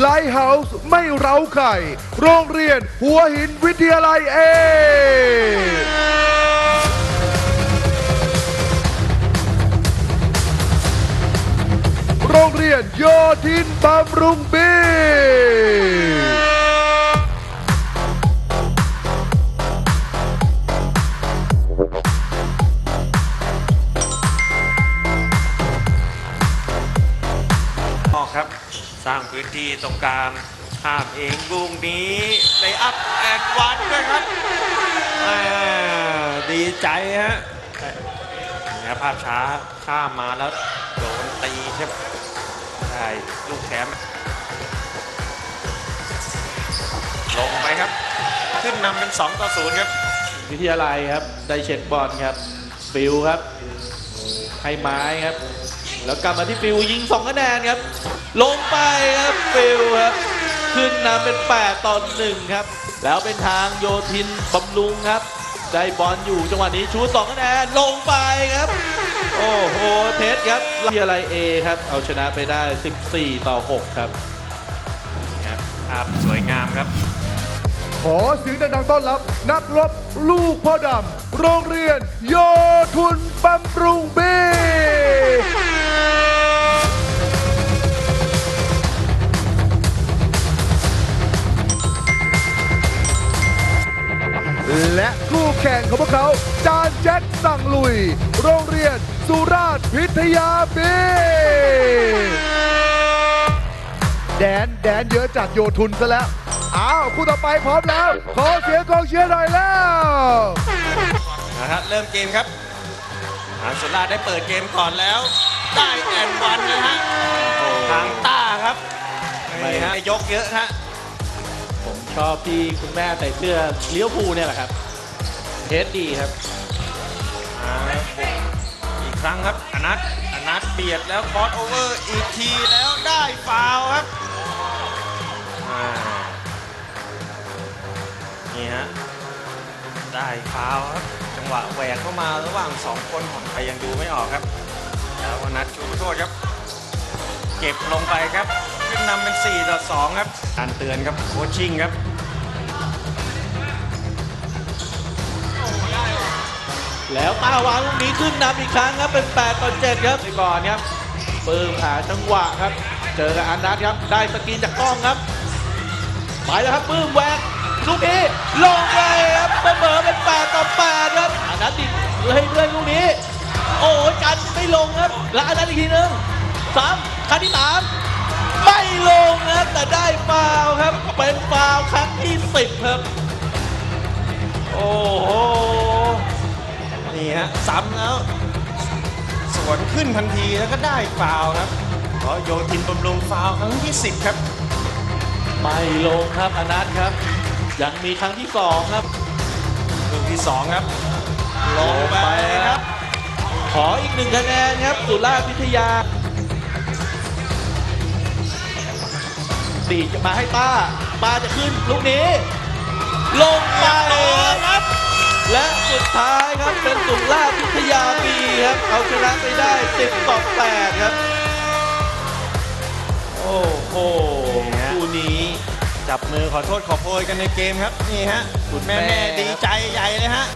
ไลท์เฮาส์ไม่เร้าไข่ โรงเรียนหัวหินวิทยาลัยเอ โรงเรียนโยธินบำรุงบี พื้นที่ตรงกลางห้ามเองลูกนี้เลยอัพแอนวันด้วยครับดีใจฮะเนี่ยภาพช้าข้ามมาแล้วโดนตีใช่ไหมใช่ลูกแถมลงไปครับ ขึ้นนำเป็น 2 ต่อ 0 ครับ วิทยาลัยครับ ได้เช็คบอลครับ ฟิลครับ ให้ไม้ครับ แล้วกลับมาที่ฟิลยิง2คะแนนครับ ลงไปครับฟิลครับ ขึ้นนำเป็น 8ต่อ1ครับ แล้วเป็นทางโยทินบำรุงครับ ได้บอลอยู่จังหวะนี้ชูสองคะแนนลงไปครับ โอ้โห เทสครับวิทยาลัย A ครับ เอาชนะไปได้ 14 ต่อ6ครับครับภาพสวยงามครับ ขอเสียงดังๆต้อนรับ นักรบลูกพ่อดำ โรงเรียนโยทุนบำรุงบี และคู่แข่งของพวกเขา จานแจ็คสั่งลุย โรงเรียนสุราษฎร์พิทยาบีแดนแดนเยอะจากโยทุนซะแล้ว อ้าวคู่ต่อไปพร้อมแล้ว ขอเสียงกองเชียร์หน่อยแล้วนะฮะเริ่มเกมครับทางสุราษฎร์ได้เปิดเกมก่อนแล้ว ได้แอนวันนะฮะทางต้าครับนี่ฮะยกเยอะฮะ ผมชอบที่คุณแม่ใส่เสื้อเลี้ยวภูเนี่ยแหละครับเทสดีครับอ่าอีกครั้งครับอนัทอนัทเบียดแล้วคอสโอเวอร์อีกทีแล้วได้ฟาวครับอ่านี่ฮะได้ฟาวครับจังหวะแหวกเข้ามาระหว่างสองคนของใครยังดูไม่ออกครับ แล้วอนัทชูโทษครับ เก็บลงไปครับ ขึ้นนำเป็น 4 ต่อ 2 ครับ การเตือนครับโคชชิ่งครับแล้วต้าวางลูกนี้ขึ้นนำอีกครั้งครับเป็น 8 ต่อ 7 ครับไปก่อนครับปื้มหาจังหวะครับ เจอกับอานัทครับ ได้สกรีนจากกล้องครับ ไปแล้วครับปื้มแหวกลูกนี้ลงไปครับเสมอเป็น 8 ต่อ 8 ครับอานัทดิเลยเรื่อยลูกนี้ โอ้ยกันไม่ลงครับ แล้วอานัทอีกทีหนึงสามครั้งที่สาม ไม่ลงครับแต่ได้ฟาวล์ครับ เป็นฟาวล์ครั้งที่10ครับ โอ้โห นี่ฮะซ้ำแล้ว สวนขึ้นทันทีแล้วก็ได้ฟาวล์ครับเพราะโยทินบำรุงฟาวล์ครั้งที่10ครับ ไม่ลงครับอนัทครับ ยังมีครั้งที่สองครับลูกที่2ครับ ลงไปครับ ขออีกหนึ่งคะแนนครับสุราษฎร์พิทยา ตีจะมาให้ป้า ป้าจะขึ้นลูกนี้ ลงไปครับ และสุดท้ายครับเป็นสุราษฎร์พิทยาบีครับ เอาชนะไปได้ 10 ต่อ 8 ครับ โอ้โหนี่ฮะคู่นี้จับมือขอโทษขอโพยกันในเกมครับ นี่ฮะคุณแม่แม่แม่ๆดีใจใหญ่เลยฮะ